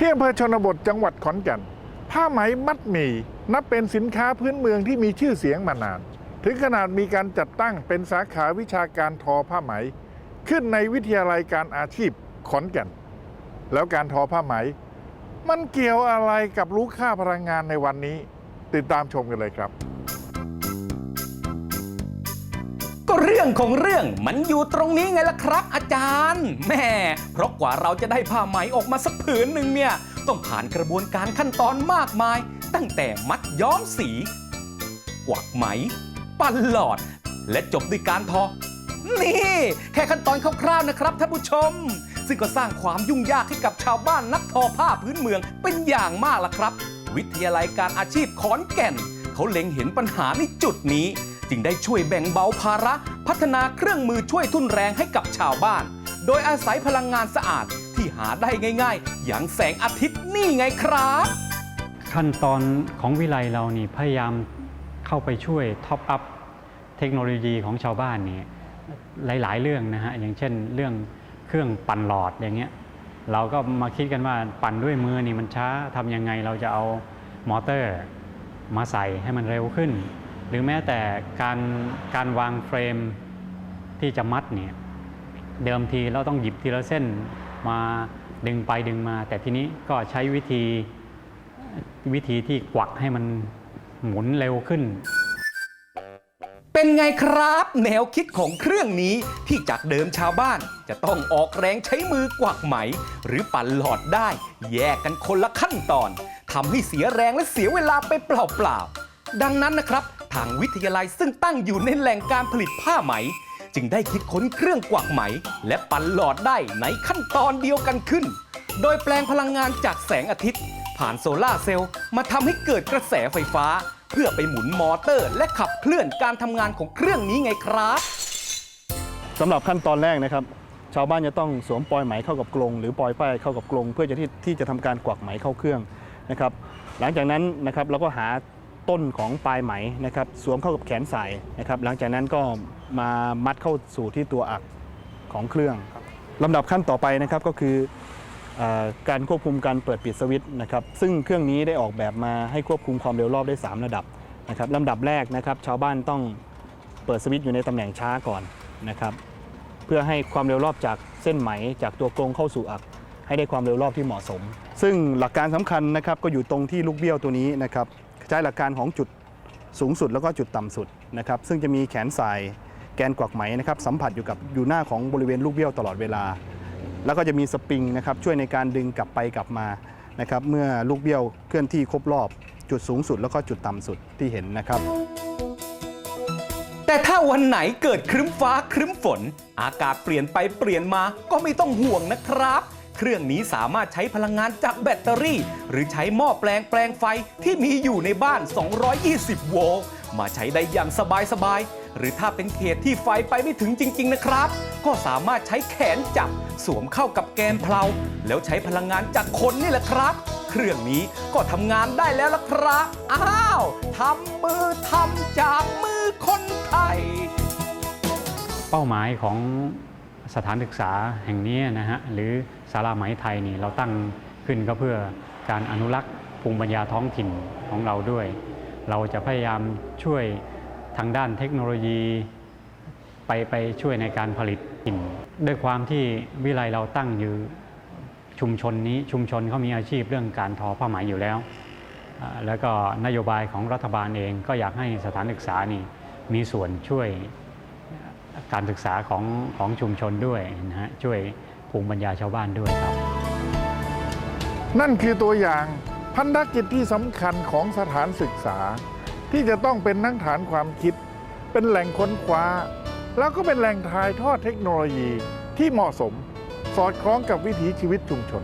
ที่อำเภอชนบทจังหวัดขอนแก่น ผ้าไหมมัดหมี่นับเป็นสินค้าพื้นเมืองที่มีชื่อเสียงมานาน ถึงขนาดมีการจัดตั้งเป็นสาขาวิชาการทอผ้าไหม ขึ้นในวิทยาลัยการอาชีพขอนแก่น แล้วการทอผ้าไหม มันเกี่ยวอะไรกับรู้ค่าพลังงานในวันนี้ ติดตามชมกันเลยครับ รื่องของเรื่องมันอยู่ตรงนี้ไงล่ะครับ อาจารย์แม่เพราะกว่าเราจะได้ผ้าไหมออกมาสักผืนหนึ่งเนี่ยต้องผ่านกระบวนการขั้นตอนมากมาย ตั้งแต่มัดย้อมสี กวักไหม ปั้นหลอด และจบด้วยการทอ นี่ แค่ขั้นตอนคร่าวๆนะครับท่านผู้ชม ซึ่งก็สร้างความยุ่งยากให้กับชาวบ้านนักทอผ้าพื้นเมืองเป็นอย่างมากล่ะครับ วิทยาลัยการอาชีพขอนแก่น เขาเล็งเห็นปัญหาในจุดนี้ จึงได้ช่วยแบ่งเบาภาระ พัฒนาเครื่องมือช่วยทุ่นแรงให้กับชาวบ้าน โดยอาศัยพลังงานสะอาดที่หาได้ง่ายๆ อย่างแสงอาทิตย์นี่ไงครับ ขั้นตอนของวิไลเรานี่พยายามเข้าไปช่วยท็อปอัพเทคโนโลยีของชาวบ้านนี่หลาย ๆ เรื่องนะฮะอย่างเช่น เรื่องเครื่องปั่นหลอดอย่างเงี้ยเราก็มาคิดกันว่าปั่นด้วยมือนี่มันช้าทำยังไงเราจะเอามอเตอร์มาใส่ให้มันเร็วขึ้น หรือแม้แต่การการวางเฟรม ที่จะมัดเนี่ยเดิมทีเราต้องหยิบทีละเส้นมาดึงไปดึงมา แต่ทีนี้ก็ใช้วิธีวิธีที่กวักให้มันหมุนเร็วขึ้น เป็นไงครับ แนวคิดของเครื่องนี้ที่จากเดิมชาวบ้าน จะต้องออกแรงใช้มือกวักไหม หรือปั่นหลอดได้ แยกกันคนละขั้นตอนทำให้เสียแรงและเสียเวลาไปเปล่าๆดังนั้นนะครับ ทางวิทยาลัยซึ่งตั้งอยู่ในแหล่งการผลิตผ้าไหม จึงได้คิดค้นเครื่องกวักไหม และปั่นหลอดได้ในขั้นตอนเดียวกันขึ้น โดยแปลงพลังงานจากแสงอาทิตย์ ผ่านโซลาร์เซลล์มาทำให้เกิดกระแสไฟฟ้า เพื่อไปหมุนมอเตอร์ และขับเคลื่อนการทำงานของเครื่องนี้ไงครับ สำหรับขั้นตอนแรกนะครับ ชาวบ้านจะต้องสวมปลอยไหมเข้ากับกรงหรือปลอยฝ้ายเข้ากับกรงเพื่อจะที่ที่จะทำการกวักไหมเข้าเครื่องนะครับ หลังจากนั้นนะครับเราก็หาต้นของปลายไหมนะครับ สวมเข้ากับแขนสายนะครับ หลังจากนั้นก็ มามัดเข้าสู่ที่ตัวอักของเครื่องลำดับขั้นต่อไปนะครับก็คืออการควบคุมการเปิดปิดสวิตช์นะครับซึ่งเครื่องนี้ได้ออกแบบมาให้ควบคุมความเร็วรอบได้ 3 ระดับนะครับลำดับแรกนะครับ ชาวบ้านต้องเปิดสวิตช์อยู่ในตำแหน่งช้าก่อนนะครับ เพื่อให้ความเร็วรอบจากเส้นไหมจากตัวกรงเข้าสู่อัก ให้ได้ความเร็วรอบที่เหมาะสม ซึ่งหลักการสำคัญนะครับก็อยู่ตรงที่ลูกเบี้ยวตัวนี้นะครับใช้หลักการของจุดสูงสุดแล้วก็จุดต่ำสุดนะครับซึ่งจะมีแขนสาย แกนกวักไหมนะครับสัมผัสอยู่กับอยู่หน้าของบริเวณลูกเบี้ยวตลอดเวลา แล้วก็จะมีสปริงนะครับช่วยในการดึงกลับไปกลับมานะครับเมื่อลูกเบี้ยวเคลื่อนที่ครบรอบจุดสูงสุดแล้วก็จุดต่ำสุดที่เห็นนะครับ แต่ถ้าวันไหนเกิดครึ้มฟ้าครึ้มฝน อากาศเปลี่ยนไปเปลี่ยนมาก็ไม่ต้องห่วงนะครับ เครื่องนี้สามารถใช้พลังงานจากแบตเตอรี่ หรือใช้หม้อแปลงแปลงไฟที่มีอยู่ในบ้าน 220 โวลต์มาใช้ได้อย่างสบายๆ หรือถ้าเป็นเขตที่ไฟไปไม่ถึงจริง ๆ นะครับ ก็สามารถใช้แขนจับสวมเข้ากับแกนเพลา แล้วใช้พลังงานจากคนนี่แหละครับ เครื่องนี้ก็ทำงานได้แล้วล่ะครับ อ้าวทำมือทำจากมือคนไทย เป้าหมายของสถานศึกษาแห่งนี้นะฮะหรือศาลาไหมไทยนี่เราตั้งขึ้นก็เพื่อการอนุรักษ์ภูมิปัญญาท้องถิ่นของเราด้วย เราจะพยายามช่วย ทางด้านเทคโนโลยีไปไปช่วยในการผลิตหิน ด้วยความที่วิไลเราตั้งอยู่ชุมชนนี้ชุมชนเขามีอาชีพเรื่องการทอผ้าไหมอยู่แล้ว แล้วก็นโยบายของรัฐบาลเองก็อยากให้สถานศึกษานี่มีส่วนช่วยการศึกษาของของชุมชนด้วยนะฮะช่วยภูมิปัญญาชาวบ้านด้วยครับ นั่นคือตัวอย่างพันธกิจที่สำคัญของสถานศึกษา ที่จะต้องเป็นทั้งฐานความคิด เป็นแหล่งค้นคว้า แล้วก็เป็นแหล่งถ่ายทอดเทคโนโลยีที่เหมาะสม สอดคล้องกับวิถีชีวิตชุมชน